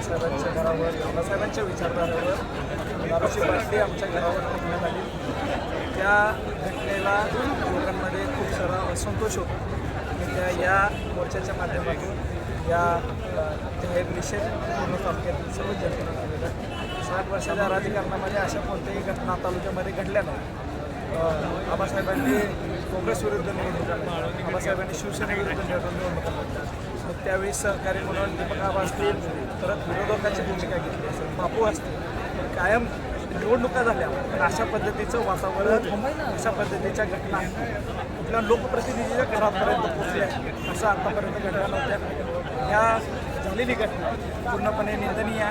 विचारधारावर दारूची बाटली आमच्या घरावर ठेवण्यात आली. त्या घटनेला लोकांमध्ये खूप सारा असंतोष होतो. आणि त्या या मोर्चाच्या माध्यमातून या जाहीर निषेध पूर्ण तालुक्यातील सर्व जनतेला झालेला साठ वर्षाच्या राजकारणामध्ये अशा कोणत्याही घटना तालुक्यामध्ये घडल्या नाही. बाबासाहेबांनी काँग्रेस विरुद्ध निवडणूक बाबासाहेबांनी शिवसेनेविरुद्ध निवडणूक मग त्यावेळी सहकारी म्हणून दीपक आबा असतील परत विरोधकाची भूमिका घेतली असेल बापू असतील कायम निवडणुका झाल्या पण अशा पद्धतीचं वातावरण अशा पद्धतीच्या घटना कुठल्या लोकप्रतिनिधीच्या घरापर्यंत पोहोचल्या असं आतापर्यंत घडल्या नव्हत्या ह्या झालेली घटना पूर्णपणे निंदनीय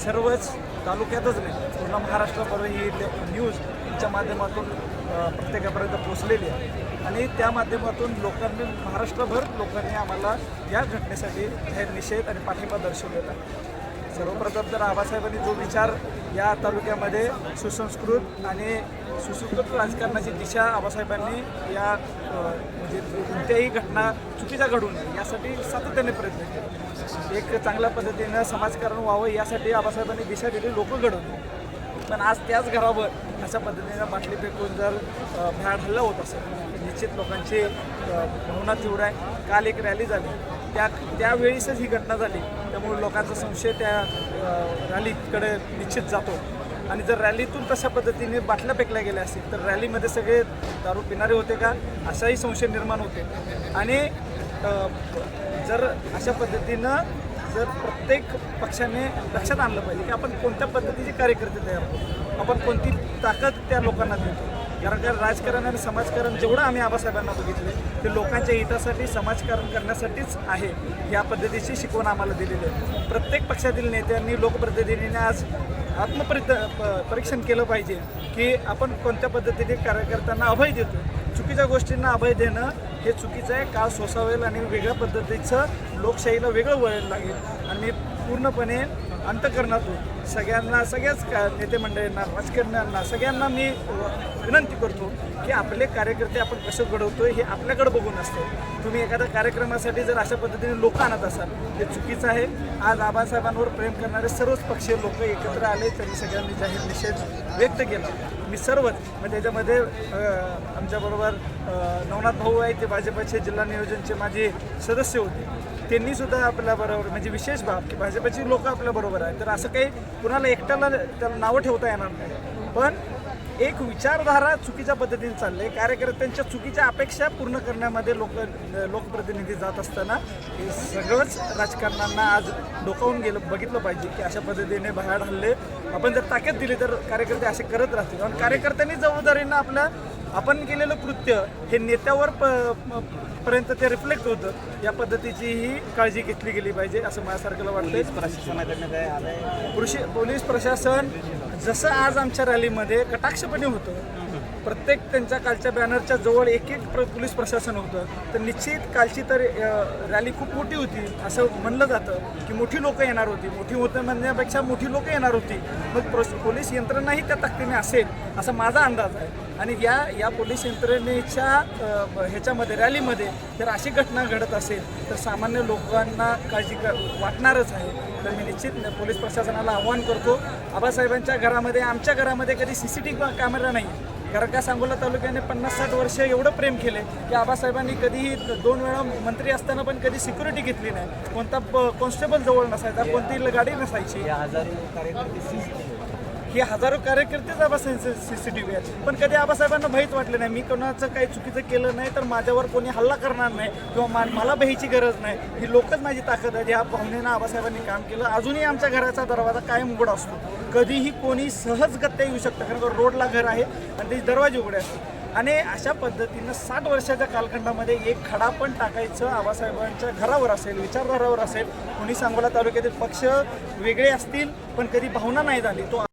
सर्वच तालुक्यातच नाही पूर्ण महाराष्ट्राभर ही न्यूजच्या माध्यमातून प्रत्येकापर्यंत पोचलेली आहे. आणि त्या माध्यमातून लोकांनी महाराष्ट्रभर लोकांनी आम्हाला या घटनेसाठी हे निषेध आणि पाठिंबा दर्शवलेला आहे. सर्वप्रथम तर आबासाहेबांनी जो विचार या तालुक्यामध्ये सुसंस्कृत आणि सुसंस्कृत राजकारणाची दिशा आबासाहेबांनी या म्हणजे कोणत्याही घटना चुकीच्या घडू नये यासाठी सातत्याने प्रयत्न केले. एक चांगल्या पद्धतीनं समाजकारण व्हावं यासाठी आबासाहेबांनी दिशा दिली लोक घडवली. पण आज त्याच घरावर अशा पद्धतीनं बाटली फेकून जर भ्याड हल्ला होत असेल निश्चित लोकांची भावना तीव्र आहे. काल एक रॅली झाली. त्या त्यावेळीसच ही घटना झाली. त्यामुळे लोकांचा संशय त्या रॅलीकडे निश्चित जातो. आणि जर रॅलीतून तशा पद्धतीने बाटल्या फेकल्या गेल्या असतील तर रॅलीमध्ये सगळे दारू पिणारे होते का? असाही संशय निर्माण होते. आणि जर अशा पद्धतीनं जर प्रत्येक पक्षाने लक्षात आणलं पाहिजे की आपण कोणत्या पद्धतीचे कार्यकर्ते तयार आपण कोणती ताकद त्या लोकांना देतो? कारण का राजकारण आणि समाजकारण जेवढं आम्ही आबासाहेबांना बघितले ते लोकांच्या हितासाठी समाजकारण करण्यासाठीच आहे या पद्धतीची शिकवण आम्हाला दिलेली आहे. प्रत्येक पक्षातील नेत्यांनी लोकप्रतिनिधींनी आज आत्मपरित प- परीक्षण केलं पाहिजे की आपण कोणत्या पद्धतीने कार्यकर्त्यांना अभय देतो चुकीच्या गोष्टींना अभय देणं हे चुकीचं आहे. काळ सोसावेल आणि वेगळ्या पद्धतीचं लोकशाहीला वेगळं वळण लागेल. आणि पूर्णपणे अंतकरणातून सगळ्यांना सगळ्याच का नेते मंडळींना राजकारण्यांना सगळ्यांना मी विनंती करतो की आपले कार्यकर्ते आपण कसं घडवतो हे आपल्याकडे बघून असतं. तुम्ही एखाद्या कार्यक्रमासाठी जर अशा पद्धतीने लोक आणत असाल हे चुकीचं आहे. आज आबासाहेबांवर प्रेम करणारे सर्वच पक्षीय लोक एकत्र आले त्यांनी सगळ्यांनी जाहीर निषेध व्यक्त केला. मी सर्वच मग त्याच्यामध्ये आमच्याबरोबर नवनाथ भाऊ आहे ते भाजपचे जिल्हा नियोजनचे माझे सदस्य होते. त्यांनी सुद्धा आपल्याबरोबर म्हणजे विशेष बाब की भाजपची लोक आपल्याबरोबर आहेत. तर असं काही कुणाला एकट्याला त्याला नावं ठेवता येणार नाही. पण एक विचारधारा चुकीच्या पद्धतीने चालले कार्यकर्त्यांच्या चुकीच्या अपेक्षा पूर्ण करण्यामध्ये लोक लोकप्रतिनिधी जात असताना हे सगळंच राजकारणांना आज डोकावून गेलं बघितलं पाहिजे की अशा पद्धतीने बाहेर हल्ले. आपण जर ताकद दिली तर कार्यकर्ते असे करत राहतील. कारण कार्यकर्त्यांनी जबाबदारीनं आपल्या आपण केलेलं कृत्य हे नेत्यावर प- पर्यंत ते रिफ्लेक्ट होतं. या पद्धतीची ही काळजी घेतली गेली पाहिजे असं माझ्यासारख्याला वाटतंय. प्रशासनाकडनं काय कृषी पोलीस प्रशासन जसं आज आमच्या रॅलीमध्ये कटाक्षपणे होतं प्रत्येक त्यांच्या कालच्या बॅनरच्या जवळ एक एक प्र पोलीस प्रशासन होतं. तर निश्चित कालची तर रॅली खूप मोठी होती असं म्हणलं जातं की मोठी लोकं येणार होती. मोठी होतं म्हणण्यापेक्षा मोठी लोकं येणार होती. मग प्र पोलीस यंत्रणाही त्या ताकदीने असेल असा माझा अंदाज आहे. आणि या या पोलीस यंत्रणेच्या ह्याच्यामध्ये रॅलीमध्ये जर अशी घटना घडत असेल तर सामान्य लोकांना काळजी कर वाटणारच आहे. तर मी निश्चित पोलीस प्रशासनाला आव्हान करतो. आबासाहेबांच्या घरामध्ये आमच्या घरामध्ये कधी C C T V camera नाही. कारण का सांगोला तालुक्याने पन्नास साठ वर्ष एवढं प्रेम केले की आबासाहेबांनी कधीही दोन वेळा मंत्री असताना पण कधी सिक्युरिटी घेतली नाही. कोणता कॉन्स्टेबल जवळ नसायचा कोणती गाडी नसायची. हजारो हे हजारो कार्यकर्तेच Abasaheb C C T V आहेत पण कधी आबासाहेबांना भयच वाटलं नाही. मी कोणाचं काही चुकीचं केलं नाही तर माझ्यावर कोणी हल्ला करणार नाही किंवा मा मला भयची गरज नाही. ही लोकच माझी ताकद आहे ह्या भावनेनं आबासाहेबांनी काम केलं. अजूनही आमच्या घराचा दरवाजा कायम उघडा असतो. कधीही कोणी सहजगत्या येऊ शकतं. कारण का रोडला घर आहे आणि ते दरवाजे उघडे असतात. आणि अशा पद्धतीनं साठ वर्षाच्या कालखंडामध्ये एक खडा पण टाकायचं आबासाहेबांच्या घरावर असेल विचारधारावर असेल. कोणी सांगोला तालुक्यातील पक्ष वेगळे असतील पण कधी भावना नाही झाली. तो